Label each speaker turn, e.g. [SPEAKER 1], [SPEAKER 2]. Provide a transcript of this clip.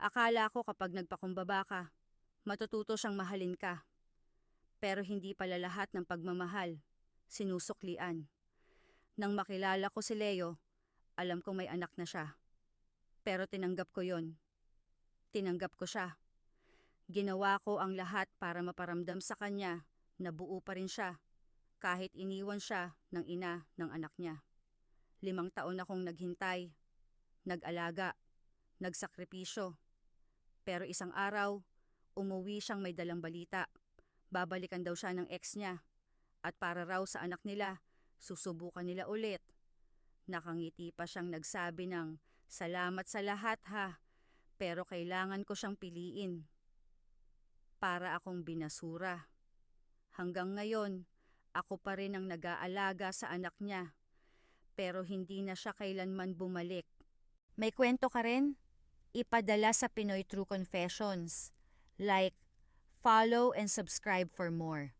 [SPEAKER 1] Akala ko kapag nagpakumbaba ka, matututo siyang mahalin ka. Pero hindi pala lahat ng pagmamahal, sinusuklian. Nang makilala ko si Leo, alam kong may anak na siya. Pero tinanggap ko yon. Tinanggap ko siya. Ginawa ko ang lahat para maparamdam sa kanya na buo pa rin siya kahit iniwan siya ng ina ng anak niya. Limang taon akong naghintay, nag-alaga, nagsakripisyo. Pero isang araw, umuwi siyang may dalang balita. Babalikan daw siya ng ex niya. At para raw sa anak nila, susubukan nila ulit. Nakangiti pa siyang nagsabi ng, Salamat sa lahat ha, pero kailangan ko siyang piliin. Para akong binasura. Hanggang ngayon, ako pa rin ang nag-aalaga sa anak niya. Pero hindi na siya kailanman bumalik. May kwento ka rin? Ipadala sa Pinoy True Confessions. Like, follow and subscribe for more.